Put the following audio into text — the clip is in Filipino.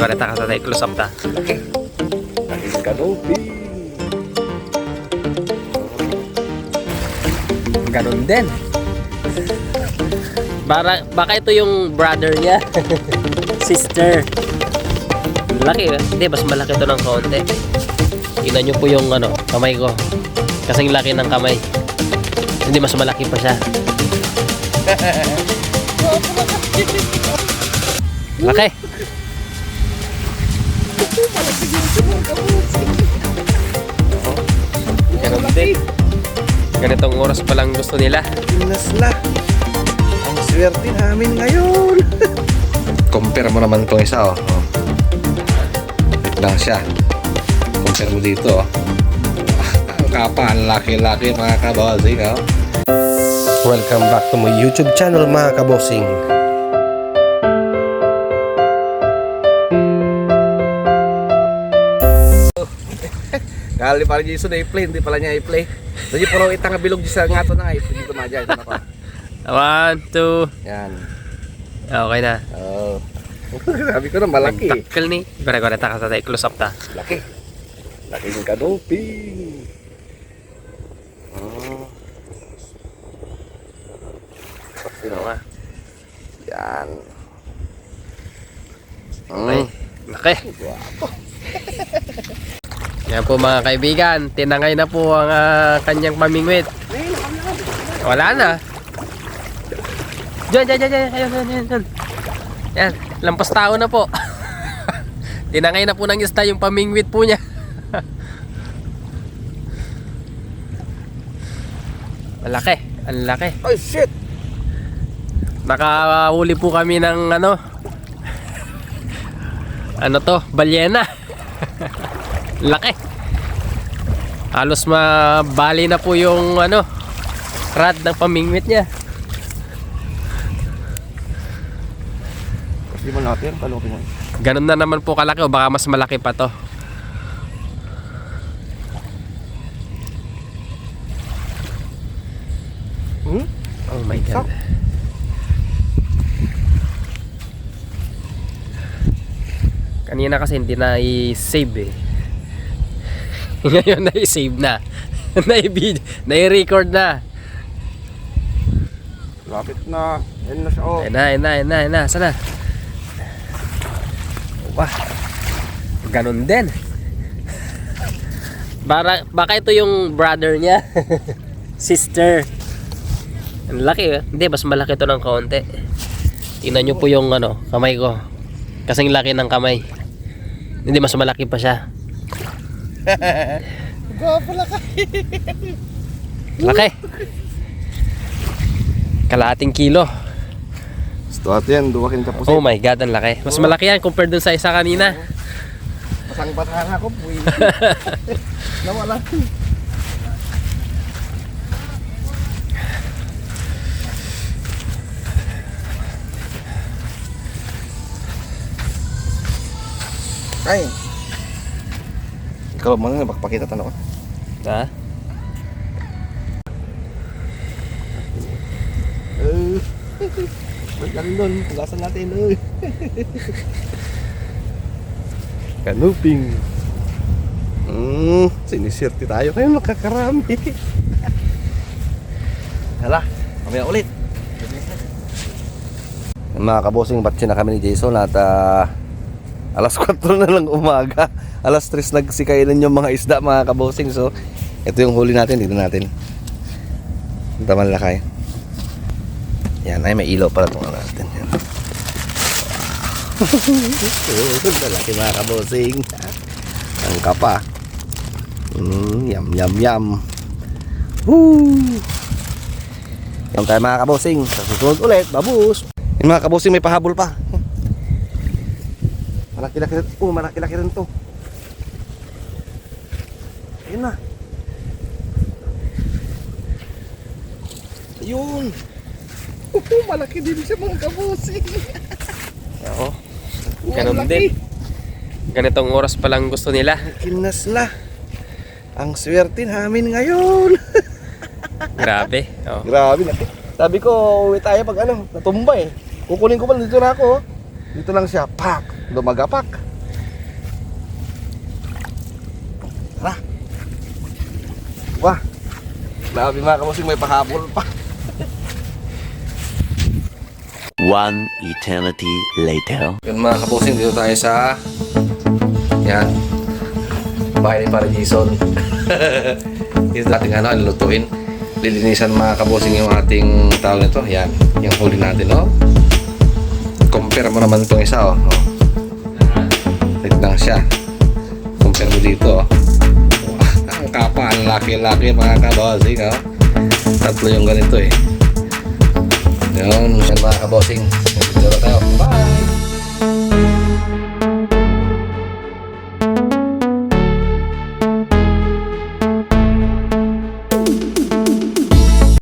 Pareta ka sa tayo, close up ta. Kanopi. Ganun din. Bara, baka ito yung brother niya. Sister. Laki eh. Hindi, mas malaki ito ng kaunti. Tingnan nyo po yung ano, kamay ko. Kasing laki ng kamay. Hindi, mas malaki pa siya. Laki. Ganun din. Ganitong oras pa lang gusto nila. Nasla. Ang swerte namin ngayon. Compare mo naman itong isa, oh. oh. Lang siya. Compare mo dito, oh. Ang kapa, ang laki-laki mga kabosing, oh. Welcome back to my YouTube channel mga kabosing. Kali pala Jason na i-play, hindi pala niya i-play. Jadi puro itang bilog sa ngato na ay hindi ko madya ito na pa. One, two. Yan. Okay na. Oh. Sabi ko na malaki. Takkel ni. Pare-pare ta ka sa tayo, close up ta. Laki. Laki ng kanoping. Oh. Sino ka? Yan. Mm. Laki. Yan po mga kaibigan, tinangay na po ang ah, kanyang pamingwit. Wala na. Diyan, diyan, diyan, diyan, diyan. Yan, lampas tao na po. tinangay na po ng isda yung pamingwit po niya. Malaki, ang laki. Ay shit. Nakahuli po kami ng ano Ano to? Balyena Laki Halos mabali na po yung ano Rad ng pamingwit niya Hindi mo natin kanoping. Ganun na naman po kalaki o baka mas malaki pa to Hmm? Oh my God Kanina kasi hindi na i-save eh. Ngayon na i-save na. Na-i-record na. Lapit na. Yan na siya. Oh. Ayun na, ayun na, ayun na, ayun na. Sana. Wah. Ganun din. Bara, baka ito yung brother niya. Sister. Ang laki eh. Hindi, mas malaki ito ng kaunti. Tingnan nyo po yung ano, kamay ko. Kasing laki ng kamay. Hindi, mas malaki pa siya. Laki. Kalahating kilo. Gusto natin yan. Duwakin ka po Oh my God, ang laki. Mas malaki yan compared dun sa isa kanina. Pasang batang ako. Puwi. Nawala. Ay. Ikaw man nga bakpakita tanong ko. Ha? Eh. Wait lang doon. Pugasan natin. Eh. Kanuping. Hmm, sinisirti tayo kayo nakakarami. Hala, mamaya ulit. Mga kabosing, batsi na kami ni Jason at ah, alas 4 na lang umaga. Alas 3 nagsikainan yung mga isda mga kabosing. So, ito yung huli natin. Dito natin. Taman lakay. Yan, ay may ilaw pala itong ano natin. Yan. Lalaki mga kabosing. Ang kapa. Mm, yum, yum, yum. Woo! Yum tayo mga kabosing. Sa susunod ulit, babus. Mga kabosing may pahabol pa. Malaki-laki rin. Oh, malaki-laki rin to. Ayun na. Ayun. Oh, malaki din siya mga kabosing. Oo. Ganun din. Ganitong oras pa lang gusto nila. Kinasla. Ang swerte namin ngayon. Grabe. Oh. Grabe na. Sabi ko, uwi tayo pag ano, natumba eh. Kukunin ko pa dito na ako. oh. Dito lang siya, pak, lumagapak. Tara. Wah. Grabe mga kabusing, may pahabol pa. One eternity later. Yun mga kabusing, dito tayo sa... Yan. Bahay ni Pare Jason. dito natin ano, lutuin. Lilinisan mga kabusing yung ating tawag nito. Yan. Yung huli natin, no? Compare mo naman itong isa, oh. oh. Lang siya. Compare mo dito, oh. Ang kapa, ang laki-laki mga kabosing, oh. Tatlo yung ganito, eh. Yun, mga kabosing. Dito na tayo. Bye!